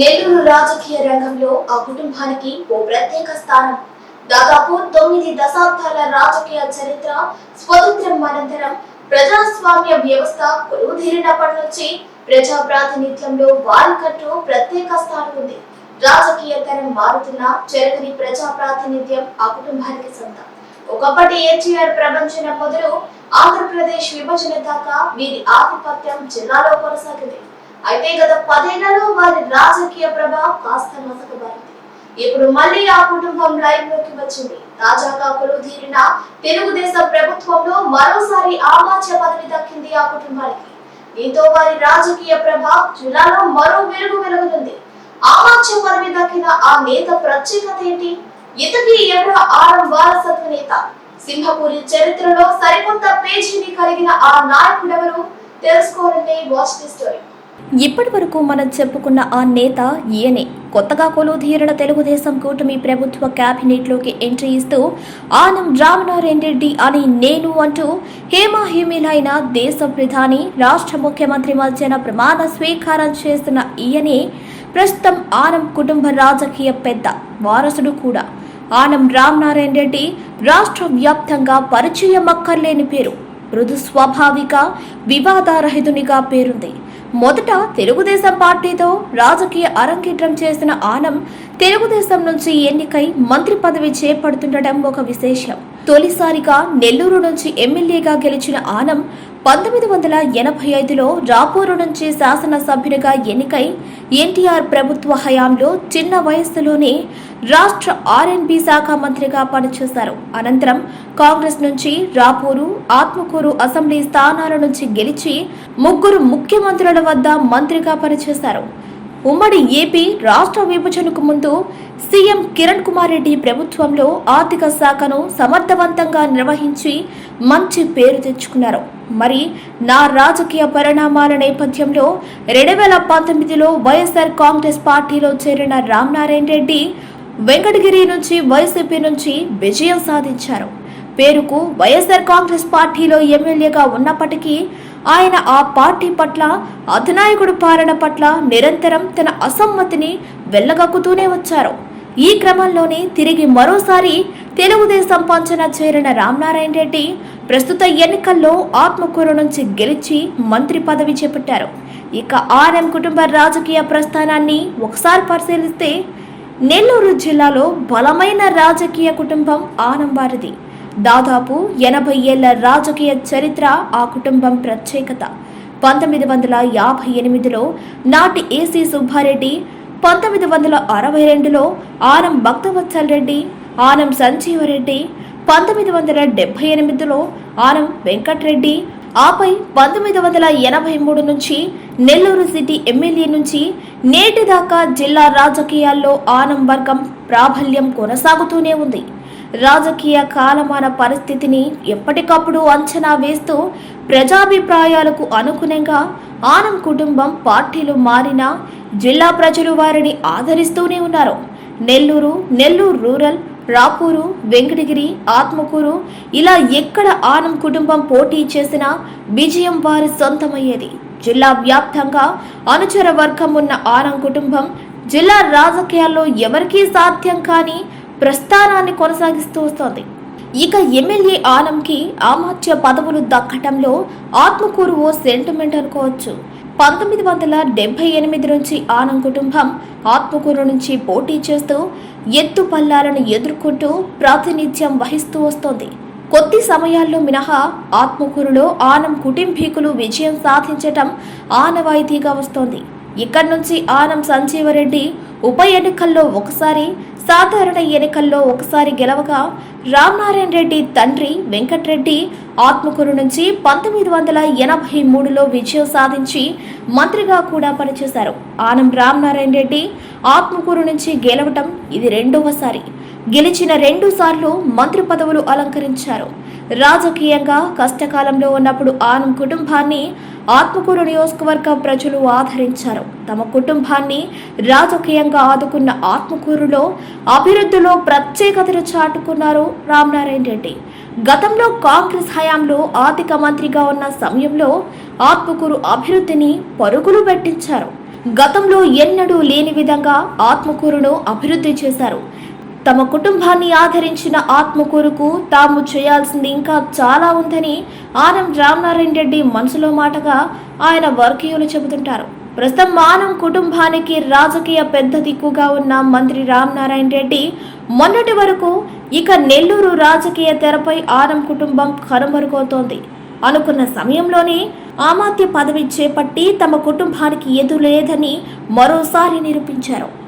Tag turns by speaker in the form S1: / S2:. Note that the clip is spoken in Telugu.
S1: నెల్లూరు రాజకీయ రంగంలో ఆ కుటుంబానికి ఓ ప్రత్యేక స్థానం. దాదాపు తొమ్మిది దశాబ్దాల రాజకీయ చరిత్ర స్వతంత్రం అనంతరం ప్రజాస్వామ్య వ్యవస్థ కొలువుదీరినప్పటి నుంచి ప్రజా ప్రాతినిధ్యంలో వారికంటూ ప్రత్యేక స్థానం ఉంది. రాజకీయ తరం మారుతున్న చెరగని ప్రజా ప్రాతినిధ్యం ఆ కుటుంబానికి సొంతం. ఒకప్పటి ఎన్టీఆర్ ప్రపంచం మొదలు ఆంధ్రప్రదేశ్ విభజన దాకా వీరి ఆధిపత్యం జిల్లాలో కొనసాగింది. అయితే గత పదేళ్ళలో వారి రాజకీయ ప్రభావం కాస్త మసకబారింది. ఇప్పుడు మళ్ళీ ఆ కుటుంబం లైవ్లోకి వచ్చింది. తాజాగా తీరిన తెలుగుదేశం ప్రభుత్వంలో మరోసారి ఆమాత్య పదవి దక్కింది ఆ కుటుంబానికి. దీంతో వారి రాజకీయ ప్రభావం జిల్లాలో మరో వెలుగు వెలుగుతుంది. ఆమాత్య పదవి దక్కిన ఆ నేత ప్రత్యేకత ఏంటి? ఇతకి ఎవరు ఆరం వారసత్వ నేత? సింహపూరి చరిత్రలో సరికొత్త పేజీని కలిగిన ఆ నాయకుడెవరు? తెలుసుకోవాలంటే వాచ్ ది స్టోరీ.
S2: ఇప్పటి వరకు మనం చెప్పుకున్న ఆ నేత ఈయనే. కొత్తగా కొలువుదీరిన తెలుగుదేశం కూటమి ప్రభుత్వ క్యాబినెట్లోకి ఎంట్రీ ఇస్తూ ఆనం రామనారాయణ రెడ్డి అని నేను అంటూ హేమాహేమీలైన దేశ ప్రధాని రాష్ట్ర ముఖ్యమంత్రి మధ్యన ప్రమాణ స్వీకారం చేస్తున్న ఈయనే. ప్రస్తుతం ఆనం కుటుంబ రాజకీయ పెద్ద వారసుడు కూడా. ఆనం రామనారాయణ రెడ్డి రాష్ట్ర వ్యాప్తంగా పరిచయం అక్కర్లేని పేరు. మృదు స్వాభావిక వివాదారహితునిగా పేరుంది. మొదట తెలుగుదేశం పార్టీతో రాజకీయ అరంగేట్రం చేసిన ఆనం తెలుగుదేశం నుంచి ఎన్నికై మంత్రి పదవి చేపడుతుండటం ఒక విశేషం. తొలిసారిగా నెల్లూరు నుంచి ఎమ్మెల్యేగా గెలిచిన ఆనం పంతొమ్మిది వందల ఎనభై ఐదులో రాపూరు నుంచి శాసనసభ్యునిగా ఎన్నికై ఎన్టీఆర్ ప్రభుత్వ హయాంలో చిన్న వయస్సులోనే రాష్ట్ర ఆర్ఎన్బి శాఖ మంత్రిగా పనిచేశారు. అనంతరం కాంగ్రెస్ నుంచి రాపూరు ఆత్మకూరు అసెంబ్లీ స్థానాల నుంచి గెలిచి ముగ్గురు ముఖ్యమంత్రుల వద్ద మంత్రిగా పనిచేశారు. ఉమ్మడి ఏపీ రాష్ట్ర విభజనకు ముందు సీఎం కిరణ్ కుమార్ రెడ్డి ప్రభుత్వంలో ఆర్థిక శాఖను సమర్థవంతంగా నిర్వహించి మంచి పేరు తెచ్చుకున్నారు. మరి నా రాజకీయ పరిణామాల నేపథ్యంలో రెండు వేల పంతొమ్మిదిలో వైఎస్ఆర్ కాంగ్రెస్ పార్టీలో చేరిన రామనారాయణ రెడ్డి వెంకటగిరి నుంచి వైసీపీ నుంచి విజయం సాధించారు. పేరుకు వైఎస్ఆర్ కాంగ్రెస్ పార్టీలో ఎమ్మెల్యేగా ఉన్నప్పటికీ ఆయన ఆ పార్టీ పట్ల అధినాయకుడు పాలన పట్ల నిరంతరం తన అసమ్మతిని వెళ్ళగక్కుతూనే వచ్చారు. ఈ క్రమంలోనే తిరిగి మరోసారి తెలుగుదేశం పంచన చేరిన రామనారాయణ రెడ్డి ప్రస్తుత ఎన్నికల్లో ఆత్మకూరు నుంచి గెలిచి మంత్రి పదవి చేపట్టారు. ఇక ఆర్ఎం కుటుంబ రాజకీయ ప్రస్థానాన్ని ఒకసారి పరిశీలిస్తే నెల్లూరు జిల్లాలో బలమైన రాజకీయ కుటుంబం ఆనంవారిది దాదాపు ఎనభై ఏళ్ళ రాజకీయ చరిత్ర ఆ కుటుంబం ప్రత్యేకత. పంతొమ్మిది వందల యాభై ఎనిమిదిలో నాటి ఏసీ సుబ్బారెడ్డి పంతొమ్మిది వందల అరవై రెండులో ఆనం భక్తవత్సల్ రెడ్డి ఆనం సంజీవరెడ్డి పంతొమ్మిది వందల డెబ్బై ఎనిమిదిలో ఆనం వెంకట్రెడ్డి ఆపై పంతొమ్మిది వందల ఎనభై మూడు నుంచి నెల్లూరు సిటీ ఎమ్మెల్యే నుంచి నేటి దాకా జిల్లా రాజకీయాల్లో ఆనం వర్గం ప్రాబల్యం కొనసాగుతూనే ఉంది. రాజకీయ కాలమాన పరిస్థితిని ఎప్పటికప్పుడు అంచనా వేస్తూ ప్రజాభిప్రాయాలకు అనుగుణంగా ఆనం కుటుంబం పార్టీలు మారినా జిల్లా ప్రజలు వారిని ఆదరిస్తూనే ఉన్నారు. నెల్లూరు నెల్లూరు రూరల్ రాపూరు వెంకటగిరి ఆత్మకూరు ఇలా ఎక్కడ ఆనం కుటుంబం పోటీ చేసినా విజయం వారి సొంతమయ్యేది. జిల్లా వ్యాప్తంగా అనుచర వర్గం ఉన్న ఆనం కుటుంబం జిల్లా రాజకీయాల్లో ఎవరికీ సాధ్యం కాని ప్రస్థానాన్ని కొనసాగిస్తూ వస్తోంది. ఇక ఎమ్మెల్యే ఆనంకి ఆమాత్య పదవులు దక్కటంలో ఆత్మకూరు ఓ సెంటిమెంట్ అనుకోవచ్చు. పంతొమ్మిది వందల డెబ్బై ఎనిమిది నుంచి ఆనం కుటుంబం ఆత్మకూరు నుంచి పోటీ చేస్తూ ఎత్తు పల్లాలను ఎదుర్కొంటూ ప్రాతినిధ్యం వహిస్తూ వస్తోంది. కొద్ది సమయాల్లో మినహా ఆత్మకూరులో ఆనం కుటుంబీకులు విజయం సాధించటం ఆనవాయితీగా వస్తోంది. ఇక్కడి నుంచి ఆనం సంజీవరెడ్డి ఉప ఎన్నికల్లో ఒకసారి సాధారణ ఎన్నికల్లో ఒకసారి గెలవగా రామనారాయణ రెడ్డి తండ్రి వెంకట్రెడ్డి ఆత్మకూరు నుంచి పంతొమ్మిది వందల ఎనభై మూడులో విజయం సాధించి మంత్రిగా కూడా పనిచేశారు. ఆనం రామనారాయణ రెడ్డి ఆత్మకూరు నుంచి గెలవటం ఇది రెండవసారి. గెలిచిన రెండు సార్లు మంత్రి పదవులు అలంకరించారు. రాజకీయంగా కష్టకాలంలో ఉన్నప్పుడు ఆనం కుటుంబాన్ని ఆత్మకూరు నియోజకవర్గ ప్రజలు ఆదరించారు. తమ కుటుంబాన్ని రాజకీయంగా ఆదుకున్న ఆత్మకూరులో అభివృద్ధిలో ప్రత్యేకతను చాటుకున్నారు రామనారాయణ రెడ్డి. గతంలో కాంగ్రెస్ హయాంలో ఆర్థిక మంత్రిగా ఉన్న సమయంలో ఆత్మకూరు అభివృద్ధిని పరుగులు పెట్టించారు. గతంలో ఎన్నడూ లేని విధంగా ఆత్మకూరును అభివృద్ధి చేశారు. తమ కుటుంబాన్ని ఆదరించిన ఆత్మకూరుకు తాము చేయాల్సింది ఇంకా చాలా ఉందని ఆనం రామనారాయణ రెడ్డి మనసులో మాటగా ఆయన వర్గీయులు చెబుతుంటారు. ప్రస్తుతం మానం కుటుంబానికి రాజకీయ పెద్ద దిక్కుగా ఉన్న మంత్రి రామనారాయణ రెడ్డి మొన్నటి వరకు ఇక నెల్లూరు రాజకీయ తెరపై ఆనం కుటుంబం కరుమరుగవుతోంది అనుకున్న సమయంలోనే ఆమాత్య పదవి చేపట్టి తమ కుటుంబానికి ఎదురు లేదని మరోసారి నిరూపించారు.